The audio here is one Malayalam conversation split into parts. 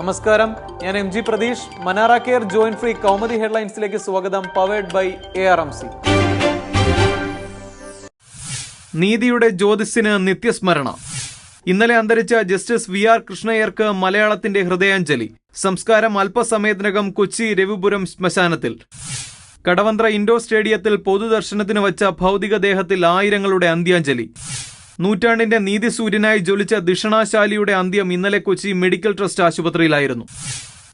നമസ്കാരം. ഞാൻ M G Pratheesh. Manara care joint free Kaumudi ഹെഡ്ലൈൻസിലേക്ക് സ്വാഗതം powered by A R M C. നീതിയുടെ ജ്യോതിസിന് നിത്യസ്മരണ. ഇന്നലെ അന്തരിച്ച ജസ്റ്റിസ് വി ആർ കൃഷ്ണയ്യർക്ക് മലയാളത്തിന്റെ ഹൃദയാഞ്ജലി. സംസ്കാരം അല്പസമയത്തിനകം കൊച്ചി രവിപുരം ശ്മശാനത്തിൽ. കടവന്ത്ര ഇൻഡോർ സ്റ്റേഡിയത്തിൽ പൊതുദർശനത്തിന് വച്ച ഭൗതികദേഹത്തിൽ ആയിരങ്ങളുടെ അന്ത്യാഞ്ജലി. നൂറ്റാണ്ടിന്റെ നീതിസൂര്യനായി ജ്വലിച്ച ദിഷണാശാലിയുടെ അന്ത്യം ഇന്നലെ കൊച്ചി മെഡിക്കൽ ട്രസ്റ്റ് ആശുപത്രിയിലായിരുന്നു.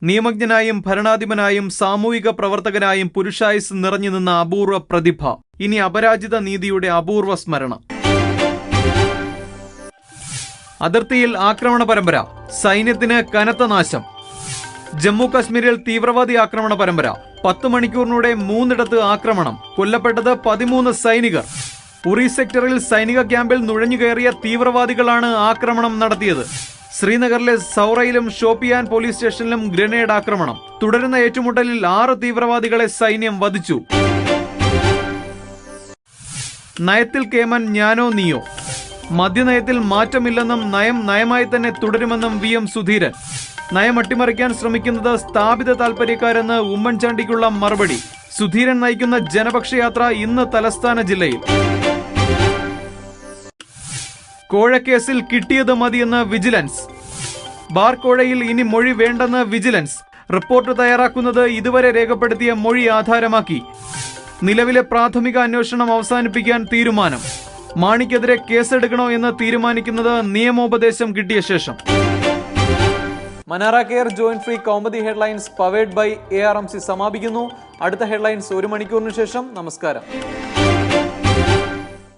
നിയമജ്ഞനായും ഭരണാധിപനായും സാമൂഹിക പ്രവർത്തകനായും പുരുഷായുസ് നിറഞ്ഞു നിന്ന അപൂർവ പ്രതിഭ. ഇനി അപരാജിത നീതിയുടെ അപൂർവ സ്മരണ. അതിർത്തിയിൽ ആക്രമണ പരമ്പര. സൈന്യത്തിന് കനത്ത നാശം. ജമ്മു കശ്മീരിൽ തീവ്രവാദി ആക്രമണ പരമ്പര. പത്ത് മണിക്കൂറിനൂടെ മൂന്നിടത്ത് ആക്രമണം. കൊല്ലപ്പെട്ടത് പതിമൂന്ന് സൈനികർ. ഉറി സെക്ടറിൽ സൈനിക ക്യാമ്പിൽ നുഴഞ്ഞുകയറിയ തീവ്രവാദികളാണ് ആക്രമണം നടത്തിയത്. ശ്രീനഗറിലെ സൗറയിലും ഷോപ്പിയാൻ പോലീസ് സ്റ്റേഷനിലും ഗ്രനേഡ് ആക്രമണം. തുടരുന്ന ഏറ്റുമുട്ടലിൽ ആറ് തീവ്രവാദികളെ സൈന്യം വധിച്ചു. നയത്തിൽ കേമൻ ഞാനോ നീയോ. മദ്യനയത്തിൽ മാറ്റമില്ലെന്നും നയം നയമായി തന്നെ തുടരുമെന്നും വി എം സുധീരൻ. നയം അട്ടിമറിക്കാൻ ശ്രമിക്കുന്നത് സ്ഥാപിത താൽപര്യക്കാരെന്ന് ഉമ്മൻചാണ്ടിക്കുള്ള മറുപടി. സുധീരൻ നയിക്കുന്ന ജനപക്ഷയാത്ര ഇന്ന് തലസ്ഥാന ജില്ലയിൽ. കോഴക്കേസിൽ കിട്ടിയത് മതിയെന്ന് വിജിലൻസ്. ബാർ കോഴയിൽ ഇനി മൊഴി വേണ്ടെന്ന് വിജിലൻസ്. റിപ്പോർട്ട് തയ്യാറാക്കുന്നത് ഇതുവരെ രേഖപ്പെടുത്തിയ മൊഴി ആധാരമാക്കി. നിലവിലെ പ്രാഥമിക അന്വേഷണം അവസാനിപ്പിക്കാൻ തീരുമാനം. മാണിക്കെതിരെ കേസെടുക്കണോ എന്ന് തീരുമാനിക്കുന്നത് നിയമോപദേശം കിട്ടിയ ശേഷം. Manara care joint free Kaumudi headlines powered by A R M C സമാപിക്കുന്നു. അടുത്ത ഹെഡ്ലൈൻസ് ഒരു മണിക്കൂറിന് ശേഷം. നമസ്കാരം.